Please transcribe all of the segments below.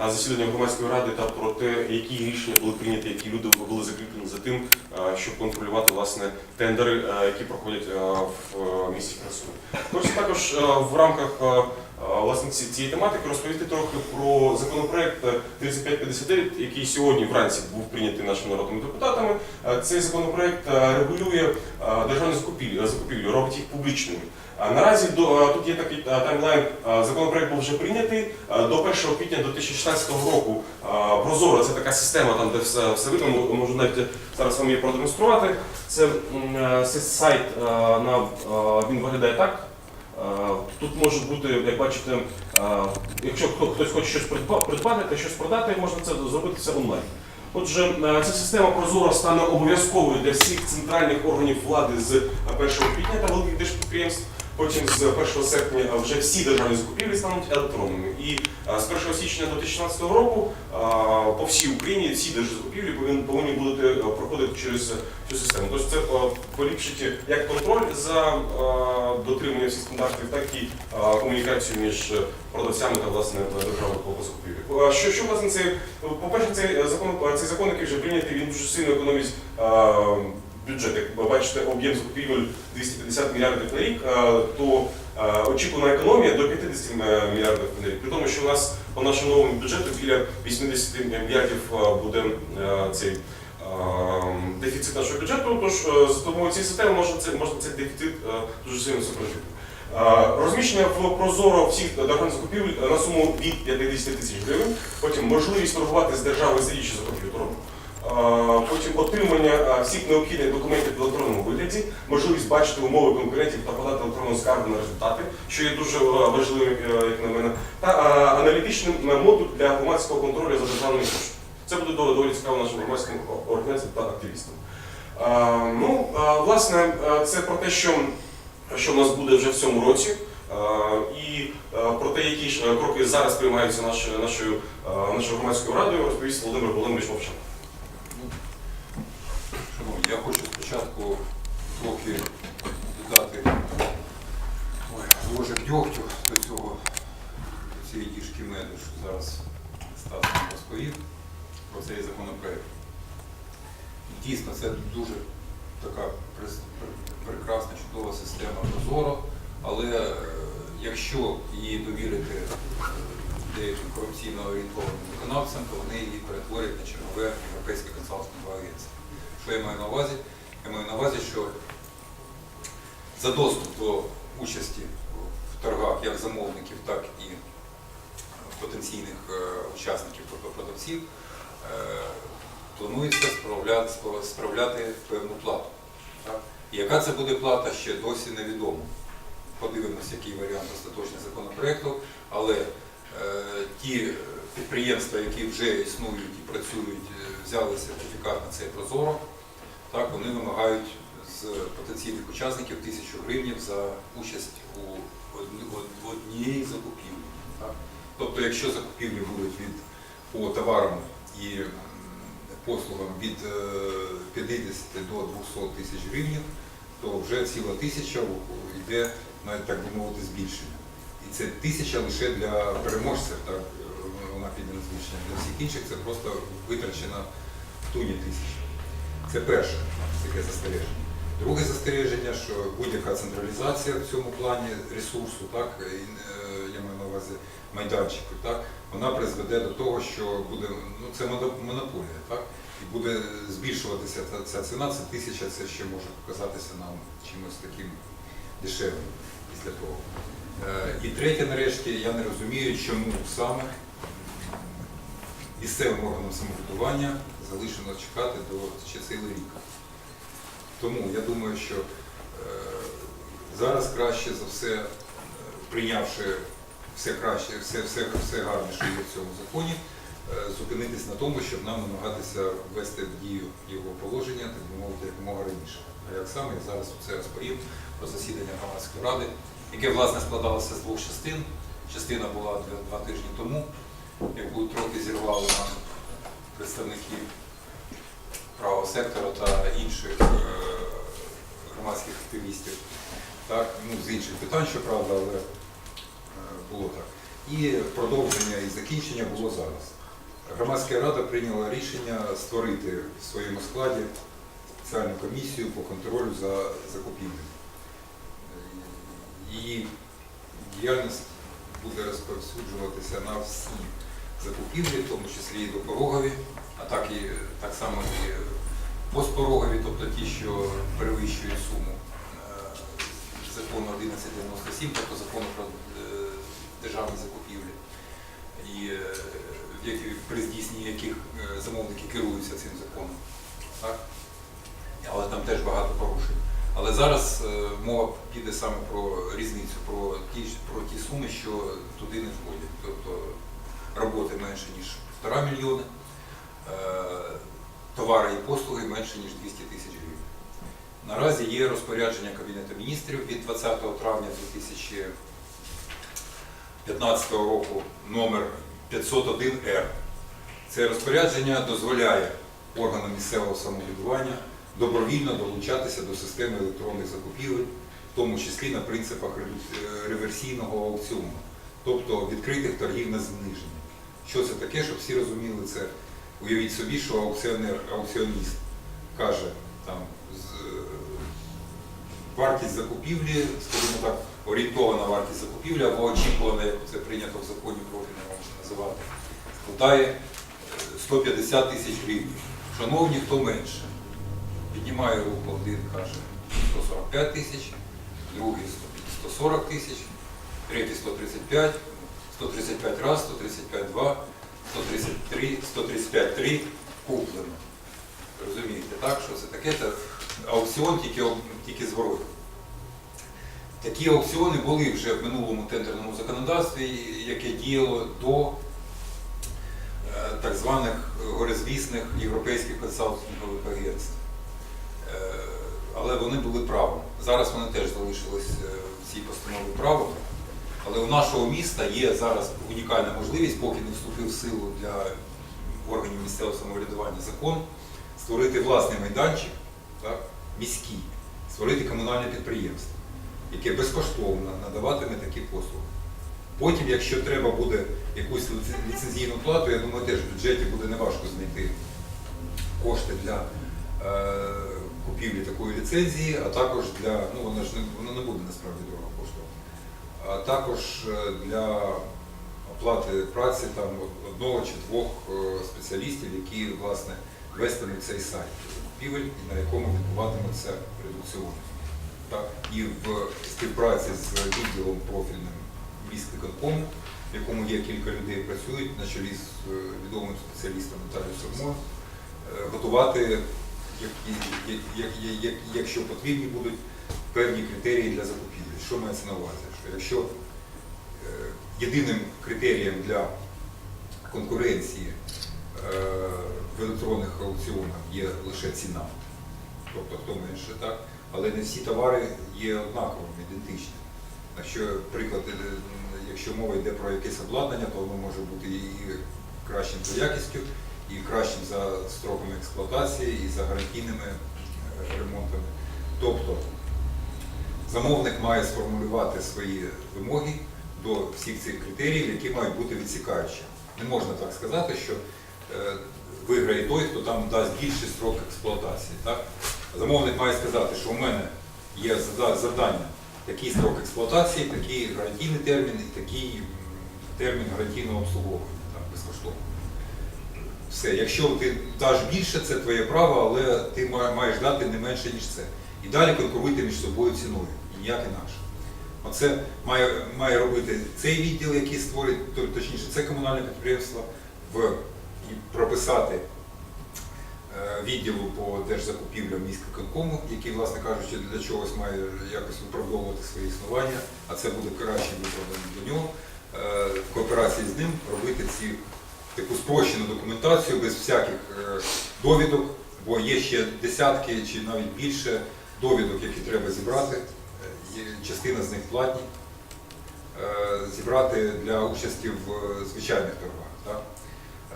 засідання громадської ради та про те, які рішення були прийняті, які люди були закріплені за тим, щоб контролювати власне тендери, які проходять в місті Херсоні. Хочу також в рамках власне цієї тематики розповісти трохи про законопроект е, 3559, який сьогодні вранці був прийнятий нашими народними депутатами. Цей законопроект регулює державні закупівлі, закупівлі, робить їх публічними. Наразі е, тут є такий е, таймлайн. е, Законопроект був вже прийнятий до 1 квітня 2016 року. Прозоро це така система, там де все, все видно. Можу навіть зараз вам її продемонструвати. Це, це сайт на він виглядає так. Тут може бути, як бачите, якщо хто- хтось хоче щось придбати та щось продати, можна це зробити це онлайн. Отже, ця система Прозоро стане обов'язковою для всіх центральних органів влади з 1 квітня та великих держпідприємств. Потім з 1 серпня е, вже всі державні закупівлі стануть електронними. І е, з 1 січня 2016 року е, по всій Україні всі держзакупівлі повинні, повинні е, проходити через цю систему. Тобто це поліпшить як контроль за дотриманням всіх стандартів, так і комунікацію між продавцями та власне державою по закупівлі. Що, що власне це по-перше, цей закон, цей закон, який вже прийнятий, він дуже сильно економить е, бюджет. Як ви бачите, об'єм закупівель 250 мільярдів на рік, то очікувана економія до 50 мільярдів на рік. При тому, що у нас по нашому новому бюджету біля 80 мільярдів буде цей. Дефіцит нашого бюджету, тож е, з допомогою цієї системи можна, це, можна цей дефіцит дуже сильно сократити. Е, Розміщення в Прозоро всіх державних закупівель на суму від 50 тисяч гривень, потім можливість торгувати з державою за річі закупівлю торгу. Потім отримання всіх необхідних документів в електронному вигляді, можливість бачити умови конкурентів та подати електронну скаргу на результати, що є дуже важливим, е, як на мене, та аналітичний модуль для громадського контролю за державними коштами. Це буде доволі цікаво нашим громадським організаціям та активістам. Ну, власне, це про те, що, що в нас буде вже в цьому році, і про те, які е, кроки зараз приймаються нашою, нашою громадською радою, розповість Володимир Володимирович Мовчан. Я хочу спочатку трохи додати ой, дьогтю до цього цієї діжки меду, що зараз Стас нам розповів про цей законопроект. Дійсно, це дуже така прекрасна, чудова система Прозоро, але е, якщо її довірити е, деяким корупційно орієнтованим виконавцям, то вони її перетворять на чергове європейське консалтингове агентство. Що я маю на увазі? Я маю на увазі, що за доступ до участі в торгах як замовників, так і потенційних е, учасників, тобто продавців, е, планується справляти, справляти певну плату. Так? І яка це буде плата, ще досі невідомо. Подивимося, який варіант остаточний законопроекту, але е, ті підприємства, які вже існують і працюють, е, взяли сертифікат на цей прозоро, так, вони вимагають з потенційних учасників тисячу гривень за участь у одні- од- однієї закупівлі. Так? Тобто, якщо закупівлі будуть від по товарам і послугам від е, 50 до 200 тисяч гривень, то вже ціла тисяча йде навіть так би мовити збільшення. І це тисяча лише для переможців, так е, вона піде на збільшення. Для всіх інших це просто витрачена в туні тисяча. Це перше таке застереження. Друге застереження, що будь-яка централізація в цьому плані ресурсу, так, е, я маю на увазі майданчику, так, вона призведе до того, що буде, ну це монополія, так, і буде збільшуватися ця, ціна, це тисяча, це ще може показатися нам чимось таким дешевим після того. Е, І третє, нарешті, я не розумію, чому саме місцевим органам самоврядування залишено чекати до ще цілий рік. Тому я думаю, що е, зараз краще за все, е, прийнявши все краще, все, все, все гарне, що є в цьому законі, е, зупинитись на тому, щоб нам намагатися ввести в дію його положення, так би мовити, якомога раніше. А як саме я зараз це розповім про засідання громадської ради, яке власне складалося з двох частин. Частина була два, тижні тому, яку трохи зірвали нам представники правого сектора та інших е, громадських активістів. Так, ну, з інших питань, щоправда, але е, було так. І продовження і закінчення було зараз. Громадська рада прийняла рішення створити в своєму складі спеціальну комісію по контролю за закупівлею. Її діяльність буде розповсюджуватися на всі закупівлі, в тому числі і допорогові, а так і так само і постпорогові, тобто ті, що перевищують суму е, закону 1197, тобто закону про е, державні закупівлі, і е, при здійсненні яких замовники керуються цим законом. Так? Але там теж багато порушень. Але зараз мова піде саме про різницю, про ті, про ті суми, що туди не входять. Тобто роботи менше, ніж 1,5 мільйони, товари і послуги менше, ніж 200 тисяч гривень. Наразі є розпорядження Кабінету міністрів від 20 травня 2015 року номер 501-Р. Це розпорядження дозволяє органам місцевого самоврядування добровільно долучатися до системи електронних закупівель, в тому числі на принципах е, реверсійного аукціону, тобто відкритих торгів на зниження. Що це таке, щоб всі розуміли це? Уявіть собі, що аукціонер, аукціоніст каже, там, е, вартість закупівлі, скажімо так, орієнтована вартість закупівлі або очікувана, як це прийнято в законі профільному називати, складає е, 150 тисяч гривень. Шановні, хто менше? Піднімає руку, один каже 145 тисяч, другий 140 тисяч, третій 135, 135 раз, 135 два, 133, 135 три куплено. Розумієте, так? Що це таке? Це аукціон тільки, тільки зворотний. Такі аукціони були вже в минулому тендерному законодавстві, яке діяло до е, так званих горизвісних європейських консалтингових агентств. Е, Але вони були правом. Зараз вони теж залишились е, в цій постанові правом. Але у нашого міста є зараз унікальна можливість, поки не вступив в силу для органів місцевого самоврядування закон, створити власний майданчик, так, міський, створити комунальне підприємство, яке безкоштовно надаватиме такі послуги. Потім, якщо треба буде якусь ліцензійну плату, я думаю, теж в бюджеті буде неважко знайти кошти для е, купівлі такої ліцензії, а також для, ну воно ж не, воно не буде насправді дорого коштувати, а також е, для оплати праці там одного чи двох е, спеціалістів, які власне вестимуть цей сайт закупівель, на якому відбуватимуться редукціони. Так? І в співпраці з відділом профільним міськвиконкому, в якому є кілька людей, працюють на чолі з е, відомим спеціалістом Наталією Сормою, е, готувати, як, як, як, як, як, якщо потрібні будуть, певні критерії для закупівлі. Що мається на увазі? Що якщо е, єдиним критерієм для конкуренції е, в електронних аукціонах є лише ціна, тобто хто менше, так? але не всі товари є однаковими, ідентичними. Якщо, приклад, е, якщо мова йде про якесь обладнання, то воно може бути і кращим за якістю, і кращим за строками експлуатації, і за гарантійними ремонтами. Тобто замовник має сформулювати свої вимоги до всіх цих критеріїв, які мають бути відсікаючі. Не можна так сказати, що е, виграє той, хто там дасть більший строк експлуатації. Так? Замовник має сказати, що у мене є завдання такий строк експлуатації, такий гарантійний термін і такий термін гарантійного обслуговування там, безкоштовно. Все, якщо ти даш більше, це твоє право, але ти маєш дати не менше, ніж це. І далі конкуруйте між собою ціною, ніяк інакше. Оце має, має робити цей відділ, який створить, точніше, це комунальне підприємство, в, і прописати е, відділу по держзакупівлям міськвиконкому, який, власне кажучи, для чогось має якось виправдовувати своє існування, а це буде краще виправдано для нього. Е, В кооперації з ним робити ці таку спрощену документацію без всяких е, довідок, бо є ще десятки чи навіть більше довідок, які треба зібрати. Частина з них платні. Е, Зібрати для участі в е, звичайних торгах. Так?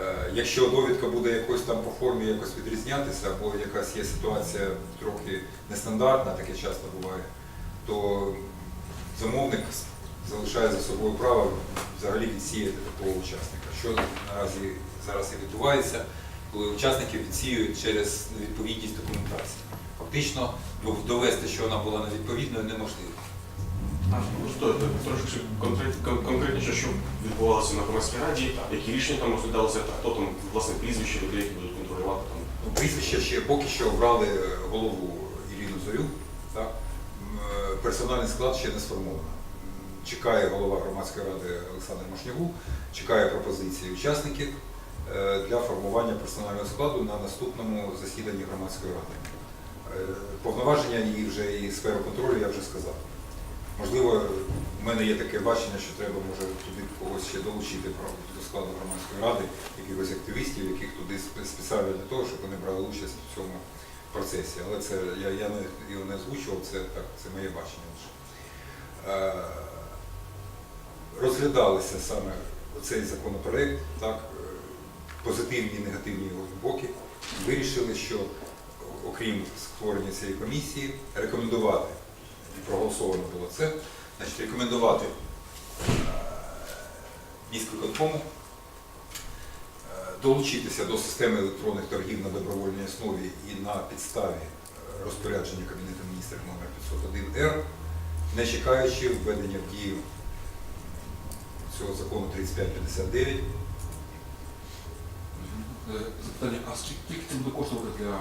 Е, Якщо довідка буде якось там по формі якось відрізнятися, або якась є ситуація трохи нестандартна, таке часто буває, то замовник залишає за собою право взагалі відсіяти такого учасника. Що наразі зараз і відбувається, коли учасники відсіюють через невідповідність документації. Фактично довести, що вона була невідповідною, неможливо. А, ну, трошки конкретніше, що відбувалося на громадській раді, які рішення там розглядалися, та хто там, власне, прізвище людей, які будуть контролювати там. Ну, прізвище ще поки що обрали е, голову Ірину Зорю. Так? Е, Персональний склад ще не сформовано. Чекає голова громадської ради Олександр Машнягу, чекає пропозиції учасників для формування персонального складу на наступному засіданні громадської ради. Е, Повноваження і вже і сферу контролю я вже сказав. Можливо, в мене є таке бачення, що треба може туди когось ще долучити до складу громадської ради, якихось активістів, яких туди спеціально для того, щоб вони брали участь в цьому процесі. Але це я, я не, його не озвучував, це так, це моє бачення лише. Е, розглядалися саме цей законопроект, так, е, позитивні і негативні його боки, вирішили, що окрім створення цієї комісії, рекомендувати, і проголосовано було це, значить, рекомендувати е, міськвиконкому е, долучитися до системи електронних торгів на добровольній основі і на підставі е, розпорядження Кабінету міністрів номер 501 р не чекаючи введення в дію цього закону 3559. Запитання, а скільки це буде коштувати для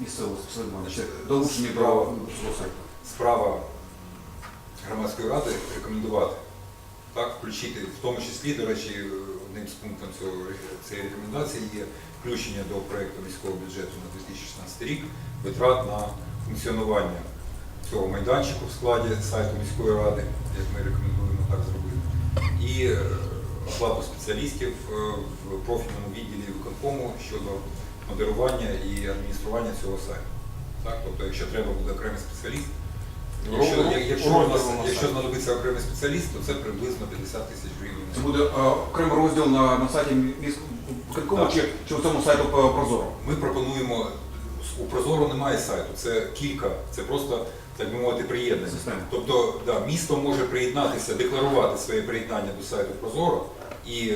місцевого самоврядування? Долучення до Справа. свого сайту? справа громадської ради рекомендувати, так, включити, в тому числі, до речі, одним з пунктів цієї рекомендації є включення до проєкту міського бюджету на 2016 рік витрат на функціонування цього майданчику в складі сайту міської ради, як ми рекомендуємо так зробити, і е, оплату спеціалістів е, в профільному відділі виконкому щодо модерування і адміністрування цього сайту. Так, тобто, якщо треба буде окремий спеціаліст, якщо, якщо, у нас- якщо знадобиться окремий спеціаліст, то це приблизно 50 тисяч гривень. Це буде е, окремий розділ на, на сайті міського чи, чи в цьому сайту е, Прозоро? Ми пропонуємо, у Прозоро немає сайту, це кілька, це просто, так би мовити, приєднання. Тобто да, місто може приєднатися, декларувати своє приєднання до сайту Прозоро і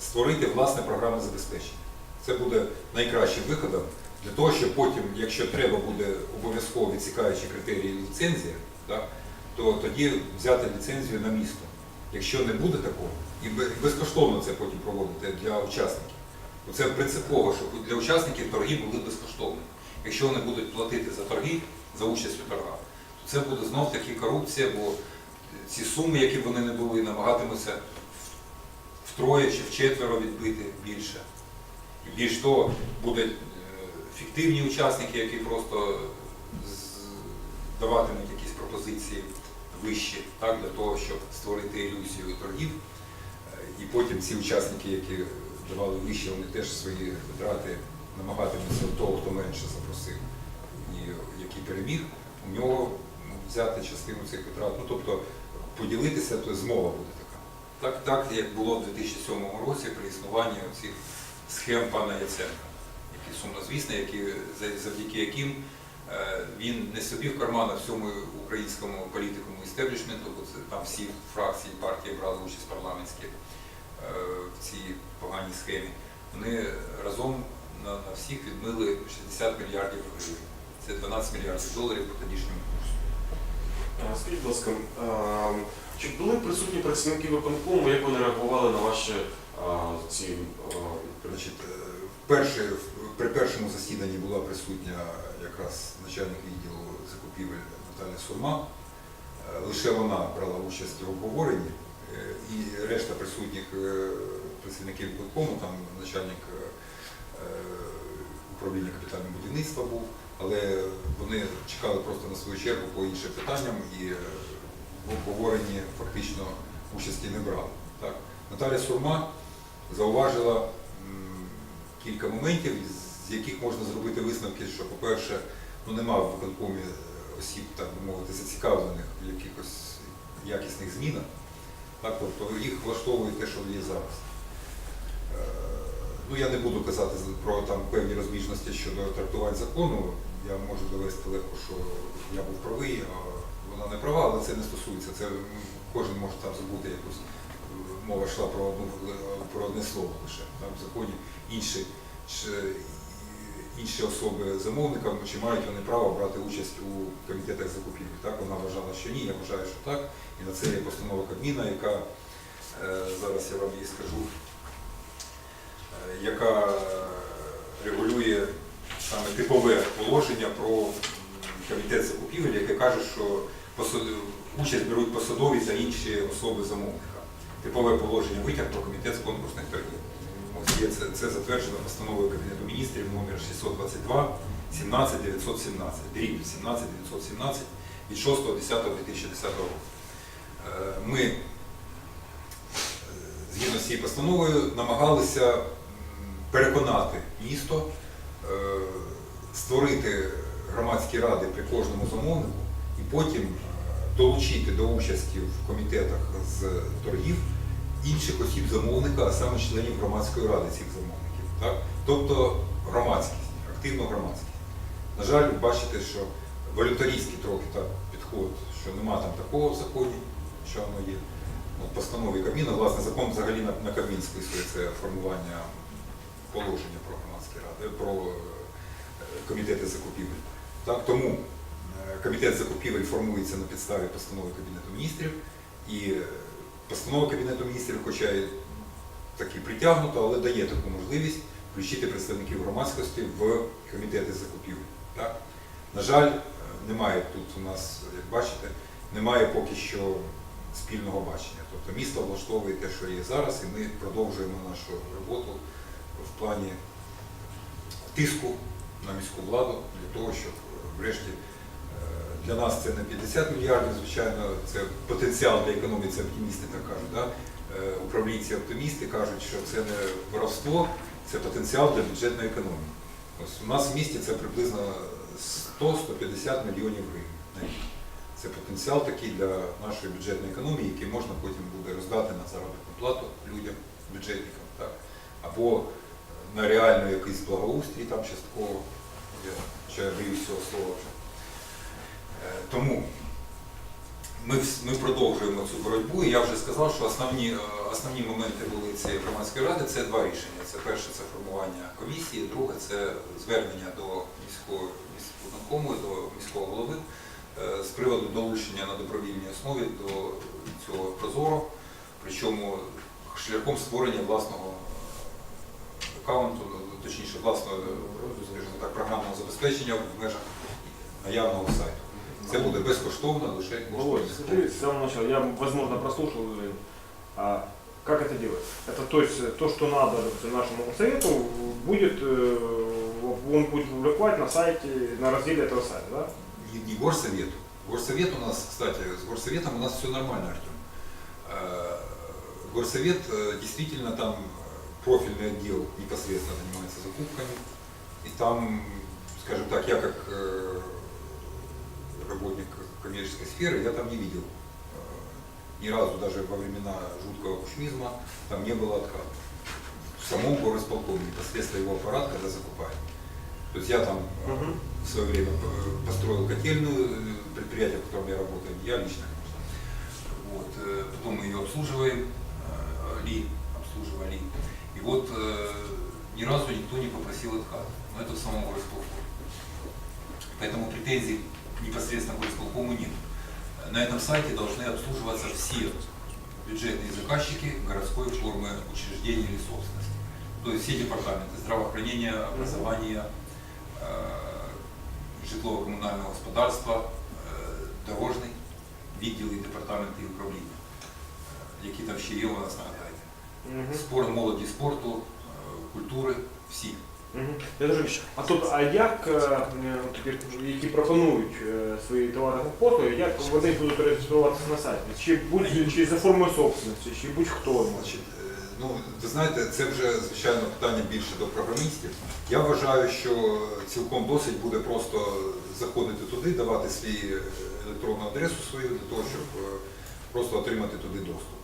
створити власне програмне забезпечення. Це буде найкращим виходом для того, щоб потім, якщо треба буде обов'язково відсікаючи критерії ліцензії, так, то тоді взяти ліцензію на місто. Якщо не буде такого, і безкоштовно це потім проводити для учасників. Це принципово, щоб для учасників торги були безкоштовні. Якщо вони будуть платити за торги, за участь у торгах, то це буде знов таки корупція, бо ці суми, які вони не були, намагатимуться втроє чи вчетверо відбити більше. Більш того, будуть е, фіктивні учасники, які просто даватимуть якісь пропозиції вищі, так, для того, щоб створити ілюзію торгів. Е, І потім ці учасники, які давали вище, вони теж свої витрати намагатимуться того, хто менше запросив, і який переміг, у нього взяти частину цих витрат. Ну, тобто поділитися, то змова буде. Так, так як було в 2007 році при існуванні цих схем пана Яценка, які сумнозвісні, які, завдяки яким е, він не собі в карман, а всьому українському політикуму істеблішменту, бо це там всі фракції партії брали участь парламентські е, в цій поганій схемі. Вони разом на, на всіх відмили 60 мільярдів гривень. Це 12 мільярдів доларів по тодішньому курсу. Е, Скажіть, будь ласка, е, чи були присутні працівники виконкому, як вони реагували на ваші ці е, при першому засіданні була присутня якраз начальник відділу закупівель Наталя Сурма. Е, Лише вона брала участь в обговоренні, е, і решта присутніх працівників виконкому, там начальник управління капітального будівництва був, але вони чекали просто на свою чергу по іншим питанням і в обговоренні фактично участі не брали. Так? Наталя Сурма зауважила кілька моментів, з яких можна зробити висновки, що, по-перше, ну, нема в виконкомі е, осіб, так би мовити, зацікавлених в якихось якісних змінах. Так, тобто їх влаштовує те, що є зараз. Е, Ну, я не буду казати про там певні розбіжності щодо трактувань закону. Я можу довести легко, що я був правий, а вона не права, але це не стосується. Це кожен може там забути якусь мова йшла про, одну, про одне слово лише. Там в законі інші, інші особи замовника, чи мають вони право брати участь у комітетах закупівель. Так вона вважала, що ні, я вважаю, що так. І на це є постанова Кабміна, яка е, зараз я вам її скажу, е, яка регулює саме типове положення про комітет закупівель, яке каже, що участь беруть посадові та інші особи замовника. Типове положення витяг про комітет з конкурсних торгів. Ось є це, це затверджено постановою Кабінету міністрів номер 622 17 917, дріб 17 917 від 6.10.2010 року. Е, Ми е, згідно з цією постановою намагалися переконати місто е, створити громадські ради при кожному замовнику і потім долучити до участі в комітетах з торгів інших осіб замовника, а саме членів громадської ради цих замовників. Так? Тобто громадськість, активну громадськість. На жаль, бачите, що волюнтарійський трохи так підход, що нема там такого в законі, що воно є. От постанові Кабміна, власне, закон взагалі на, на Кабмін списує це формування положення про громадські ради, про е, комітети закупівель. Так, тому комітет закупівель формується на підставі постанови Кабінету міністрів, і е, постанова Кабінету міністрів, хоча і таки притягнута, але дає таку можливість включити представників громадськості в комітети закупівель. Так? На жаль, е, немає тут у нас, як бачите, немає поки що спільного бачення. Тобто місто влаштовує те, що є зараз, і ми продовжуємо нашу роботу в плані тиску на міську владу для того, щоб е, врешті е, для нас це не 50 мільярдів, звичайно, це потенціал для економіки, це оптимісти так кажуть. Да? Е, Управлінці оптимісти кажуть, що це не воровство, це потенціал для бюджетної економії. Ось у нас в місті це приблизно 100-150 мільйонів гривень. Це потенціал такий для нашої бюджетної економії, який можна потім буде роздати на заробітну плату людям, бюджетникам, так? або на реальний якийсь благоустрій там частково, я, я боюсь цього слова вже. Тому ми, ми продовжуємо цю боротьбу, і я вже сказав, що основні, е, основні моменти були цієї громадської ради це два рішення. Це перше це формування комісії, друге це звернення до міського міського до міського голови е, з приводу долучення на добровільній основі до цього прозоро, причому шляхом створення власного аккаунту, ну, точніше власного, так, програмного забезпечення в межах наявного сайту. Це буде безкоштовно, лише коштує скажи с самого начала, я, возможно, прослушал, а как это делать? Это то есть то, что надо допустим, нашему совету, будет, э, он будет публиковать на сайте, на разделе этого сайта, да? не, не горсовету. Горсовет у нас, кстати, с горсоветом у нас все нормально, Артем. Э, Горсовет э, действительно там профильный отдел непосредственно занимается закупками. И там, скажем так, я как э, работник коммерческой сферы, я там не видел э, ни разу, даже во времена жуткого кушмизма, там не было отказа. В самом горосполкоме, непосредственно его аппарат, когда закупает. То есть я там Мгм. в свое время э, построил котельную, предприятие, в котором я работаю, я лично, конечно. Вот, потом мы ее обслуживаем, Ли, обслуживали. И вот ни разу никто не попросил отказа. Но это в самом горосполкоме. Поэтому претензий непосредственно к горосполкому нет. На этом сайте должны обслуживаться все бюджетные заказчики городской формы учреждений или собственности. То есть все департаменты здравоохранения, образования, э, житлово-коммунального господарства, е, дорожний відділ і департаменти і управління, е, які там ще є у нас нагадайте. Мгм. Спорт, молоді спорту, е, культури, всі. Я А тут, а як е, е, які пропонують е, свої товари та послуги, як вони будуть реєструватися на сайті? Чи будь чи за формою собственності, чи будь-хто ну, ви знаєте, це вже звичайно питання більше до програмістів. Я вважаю, що цілком досить буде просто заходити туди, давати свій електронну адресу свою для того, щоб просто отримати туди доступ.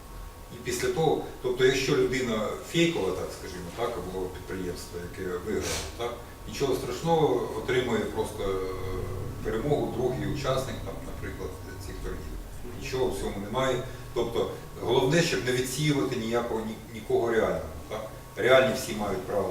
І після того, тобто, якщо людина фейкова, так скажімо, так, або підприємство, яке виграло, так, нічого страшного, отримує просто е, перемогу другий учасник, там, наприклад, цих торгів. Нічого в цьому немає. Тобто головне, щоб не відсіювати ніякого нікого реального. Так? Реальні всі мають право